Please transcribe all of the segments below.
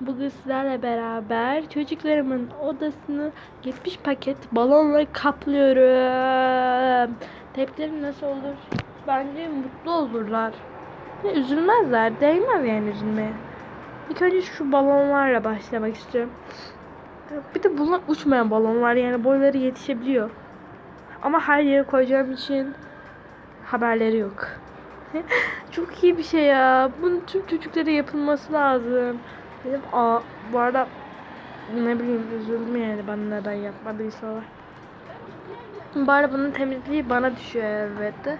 Bugün sizlerle beraber çocuklarımın odasını 70 paket balonla kaplıyorum. Tepkilerim nasıl olur? Bence mutlu olurlar. Ve üzülmezler. Değmez yani üzülmeye. İlk önce şu balonlarla başlamak istiyorum. Bir de bunlar uçmayan balonlar yani boyları yetişebiliyor. Ama her yere koyacağım için haberleri yok. Çok iyi bir şey ya. Bunun tüm çocuklara yapılması lazım. Benim a bu arada ne bileyim üzüldüm yani bana neden yapmadıysalar. Bu arada bunun temizliği bana düşüyor elbette.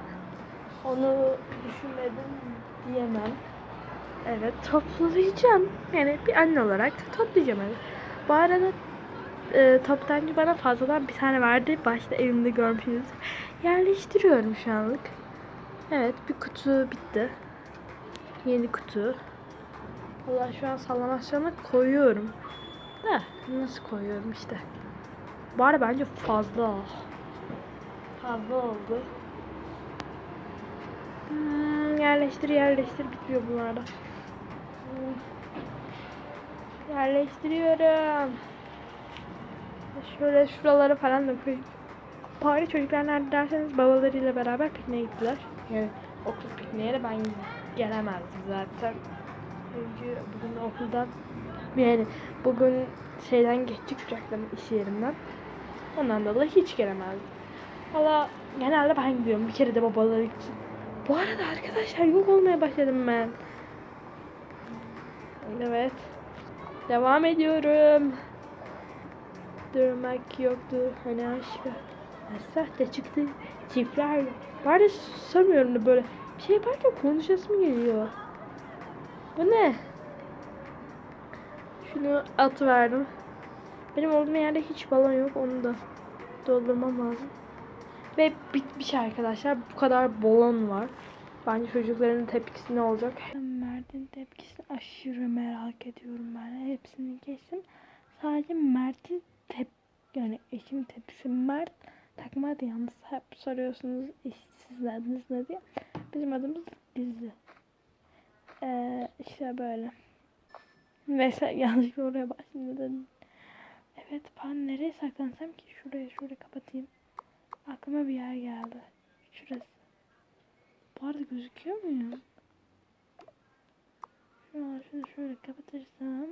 Onu düşünmedim diyemem. Evet toplayacağım. Yani bir anne olarak toplayacağım evet. Bu arada e, toptancı bana fazladan bir tane verdi. Başta elimde görmüşsünüz. Yerleştiriyorum şu anlık. Evet bir kutu bitti. Yeni kutu. Valla şu an sallamasyona koyuyorum. Da nasıl koyuyorum işte. Bari bence fazla. Fazla oldu. Hmm, yerleştir yerleştir bitmiyor bunlarda. Hmm. Yerleştiriyorum. Şöyle şuraları falan da koyayım. Bari çocuklar nerede derseniz babalarıyla beraber pikniğe gittiler. Yani okul pikniğe de ben gelemezdim zaten. Çünkü bugün okuldan yani bugün şeyden geçecek uçaktan iş yerimden. Ondan dolayı hiç gelemezdim. Valla genelde ben gidiyorum. Bir kere de babaları gitsin. Bu arada arkadaşlar yok olmaya başladım ben. Evet. Devam ediyorum. Durmak yoktu hani aşkı. Sahte çıktı çiftler. Bari sanmıyorum da böyle bir şey yaparken konuşasım geliyor. Bu ne? Şunu atıverdim. Benim olduğum yerde hiç balon yok. Onu da doldurmam lazım. Ve bitmiş arkadaşlar. Bu kadar balon var. Bence çocukların tepkisi ne olacak? Mert'in tepkisini aşırı merak ediyorum ben. Hepsini geçtim. Sadece Mert'in tep yani eşim tepkisi Mert takma adı yalnız hep soruyorsunuz adınız ne diye. Bizim adımız Gizli. Ee, işte böyle. Mesela yanlışlıkla oraya başladım. Evet ben nereye saklansam ki? Şuraya şuraya kapatayım. Aklıma bir yer geldi. Şurası. Bu arada gözüküyor muyum? Şunu, şunu şöyle kapatırsam.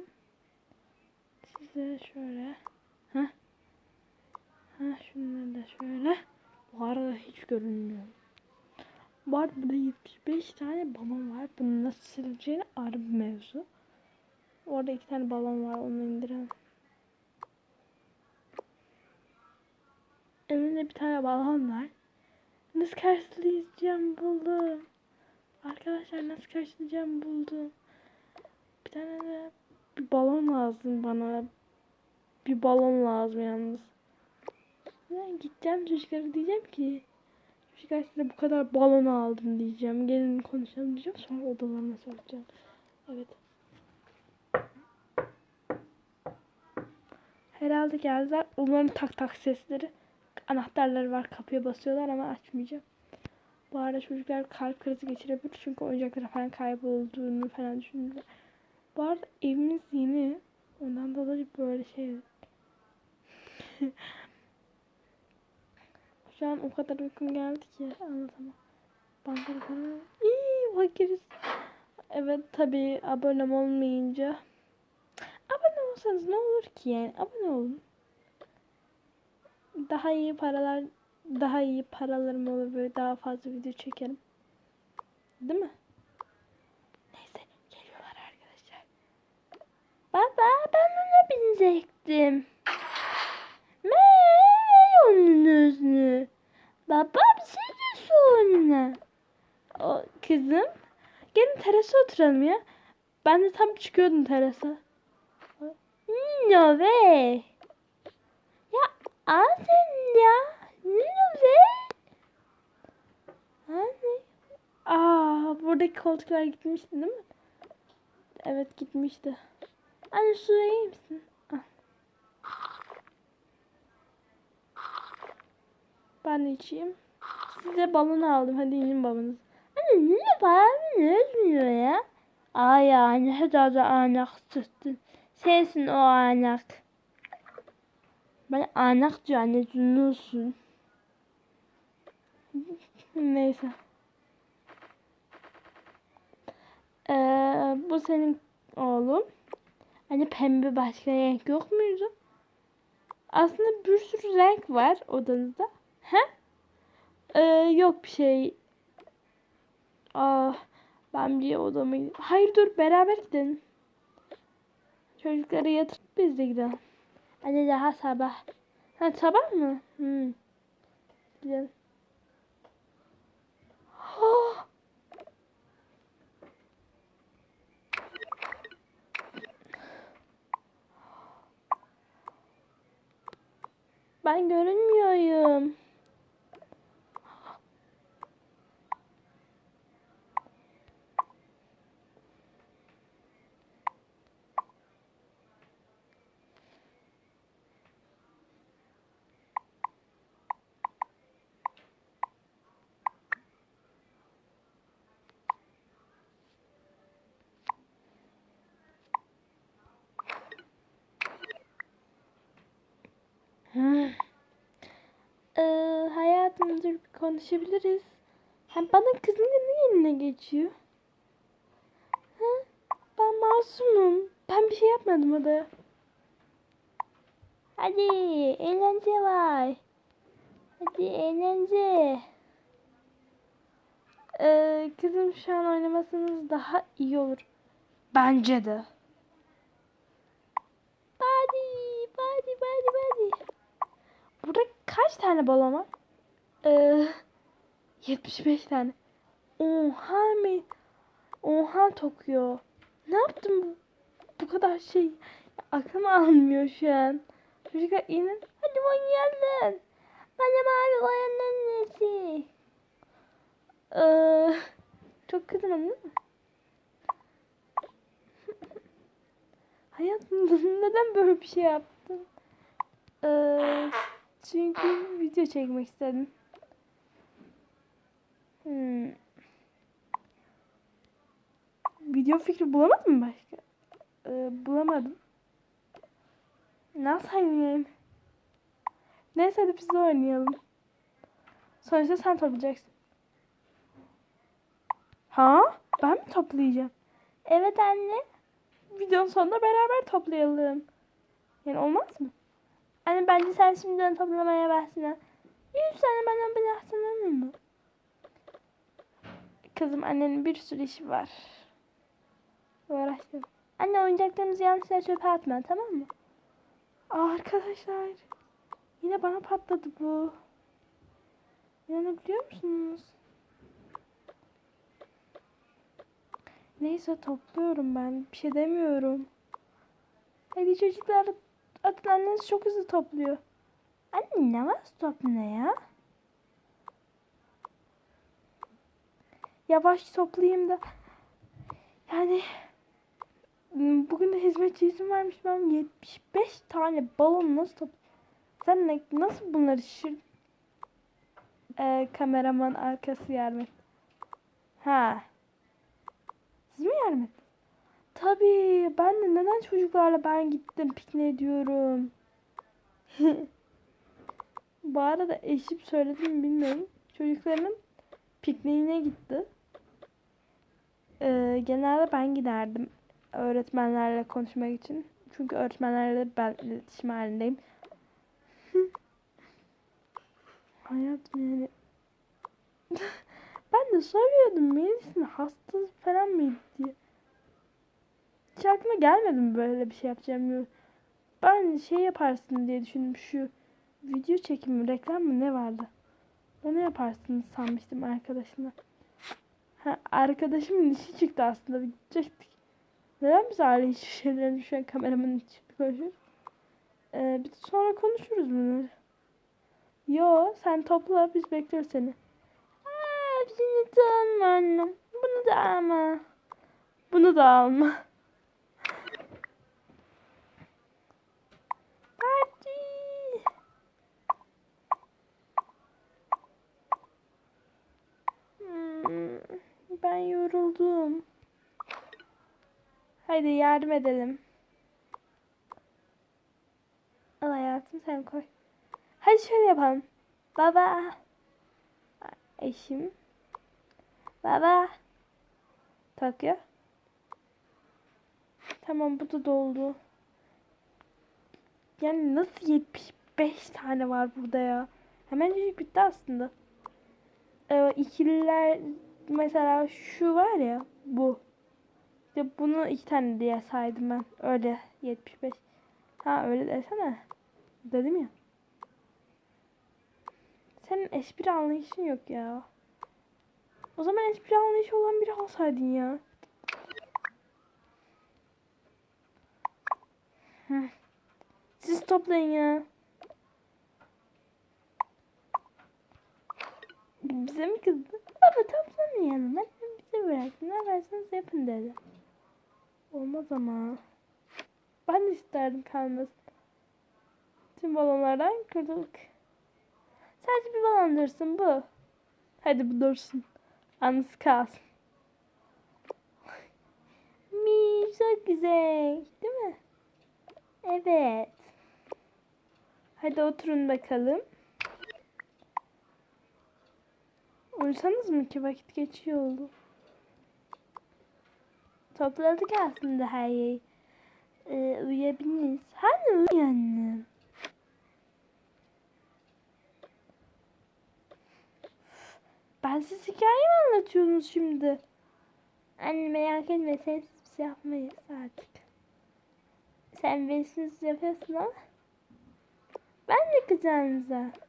Size şöyle. Heh. Ha şunları da şöyle. Bu arada hiç görünmüyor. Arada burada 75 tane balon var. Bunu nasıl sileceğini ayrı bir mevzu. Orada iki tane balon var. Onu indirelim. Elimde bir tane balon var. Nasıl karşılayacağım buldum. Arkadaşlar nasıl karşılayacağım buldum. Bir tane de bir balon lazım bana. Bir balon lazım yalnız. Ben gideceğim çocuklara diyeceğim ki çocuklar size bu kadar balon aldım diyeceğim. Gelin konuşalım diyeceğim. Sonra odalarına soracağım. Evet. Herhalde geldiler. Onların tak tak sesleri. Anahtarları var. Kapıya basıyorlar ama açmayacağım. Bu arada çocuklar kalp krizi geçirebilir. Çünkü oyuncakları falan kaybolduğunu falan düşündüler. Bu arada evimiz yeni. Ondan dolayı böyle şey. Şu an o kadar uykum geldi ki anlatamam. Bankada falan. İyi fakiriz. Evet tabi abonem olmayınca. Abone olsanız ne olur ki yani abone olun. Daha iyi paralar daha iyi paralarım olur böyle daha fazla video çekerim. Değil mi? Neyse geliyorlar arkadaşlar. Baba ben ona binecektim. Mayonez mi? Baba bir şey sonra. O kızım. Gelin terasa oturalım ya. Ben de tam çıkıyordum terasa. No way. Ya Aden ya. No way. Anne. Aa, buradaki koltuklar gitmişti değil mi? Evet gitmişti. Anne su verir misin? Ben de içeyim. Size balon aldım. Hadi inin babanız. Anne niye balon ölmüyor ya? Ay yani hadi da anak çıktın. Sensin o anak. Ben anak diyor anne dinliyorsun. Neyse. Ee, bu senin oğlum. Hani pembe başka renk yok muydu? Aslında bir sürü renk var odanızda. He? Ee, yok bir şey. Ah, ben bir odama Hayır dur beraber gidelim. Çocukları yatırıp biz de gidelim. Anne daha sabah. Ha sabah mı? Hmm. Gidelim. Ah! Ben görünmüyorum. Ee, hayatım dur bir konuşabiliriz. Hem bana kızın ne yerine geçiyor? Ha? Ben masumum. Ben bir şey yapmadım o da. Hadi eğlence var. Hadi eğlence. Ee, kızım şu an oynamasınız daha iyi olur. Bence de. Burada kaç tane balon var? Ee, 75 tane. Oha mı? Oha Tokyo. Ne yaptım bu, bu kadar şey? Aklım almıyor şu an. Çocuklar inin. Hadi oynayalım. Bana mavi boyanın nesi? Ee, çok kızmam değil mi? Hayatım neden böyle bir şey yaptın? Ee, çünkü video çekmek istedim. Hmm. Video fikri bulamadın mı başka? Ee, bulamadım. Ne yapayım? Neyse hadi biz de oynayalım. Sonuçta sen toplayacaksın. Ha? Ben mi toplayacağım? Evet anne. Videonun sonunda beraber toplayalım. Yani olmaz mı? Anne bence sen şimdiden toplamaya başla. Yüz tane bana bıraksana mı? Kızım annenin bir sürü işi var. Uğraştım. Anne oyuncaklarımızı yanlışlıkla çöpe atma tamam mı? Aa, arkadaşlar. Yine bana patladı bu. İnanabiliyor musunuz? Neyse topluyorum ben. Bir şey demiyorum. Hadi çocuklar atın anneniz çok hızlı topluyor. Anne ne var stop ne ya? Yavaş toplayayım da. Yani bugün de hizmetçi izin vermiş ben 75 tane balon nasıl top Sen ne, nasıl bunları şişirdin? Ee, kameraman arkası yardım et. Ha. Siz mi ettiniz? Tabii. Ben de neden çocuklarla ben gittim pikniğe diyorum. Bu arada eşim söyledi mi bilmiyorum. Çocuklarının pikniğine gitti. Ee, genelde ben giderdim öğretmenlerle konuşmak için. Çünkü öğretmenlerle ben iletişim halindeyim. Hayatım yani. ben de soruyordum Melis'in hastası falan mıydı diye. Hiç aklıma gelmedi mi böyle bir şey yapacağım. Ben şey yaparsın diye düşündüm. Şu video çekimi, reklam mı ne vardı? Onu yaparsın sanmıştım arkadaşına. Ha, arkadaşımın işi çıktı aslında. Gidecektik. Neden biz aile hiçbir şeylerini şu an kameramanın içinde konuşuyoruz? Ee, bir sonra konuşuruz bunları. Yo sen topla biz bekliyoruz seni. Aa, de alma annem. Bunu da alma. Bunu da alma. Parti. Hmm, ben yoruldum. Haydi yardım edelim. Al hayatım sen koy. Hadi şöyle yapalım. Baba. Eşim. Baba. Takıyor. Tamam bu da doldu. Yani nasıl 75 tane var burada ya? Hemencik bitti aslında. Ee, ikililer mesela şu var ya bu. İşte bunu iki tane diye saydım ben. Öyle 75. Ha öyle desene. Dedim ya. Senin espri anlayışın yok ya. O zaman espri anlayışı olan biri alsaydın ya. Siz toplayın ya. Bize mi kızdı? Baba toplamayalım. Ben bize bıraktım. Ne yaparsanız yapın dedi. Olmaz ama. Ben isterdim kalmasın. Tüm balonlardan kurtulduk. Sadece bir balon dursun bu. Hadi bu dursun. Anısı kalsın. Mi çok güzel. Değil mi? Evet. Hadi oturun bakalım. Uyusanız mı ki vakit geçiyor oldu. Topladık aslında her yeri. Ee, uyuyabiliriz. Hani uyandım. Ben siz hikaye anlatıyorsunuz şimdi? Anne merak etme sensiz biz yapmayız artık. Sen bensiz yapıyorsun ama. Ben de kızarınıza.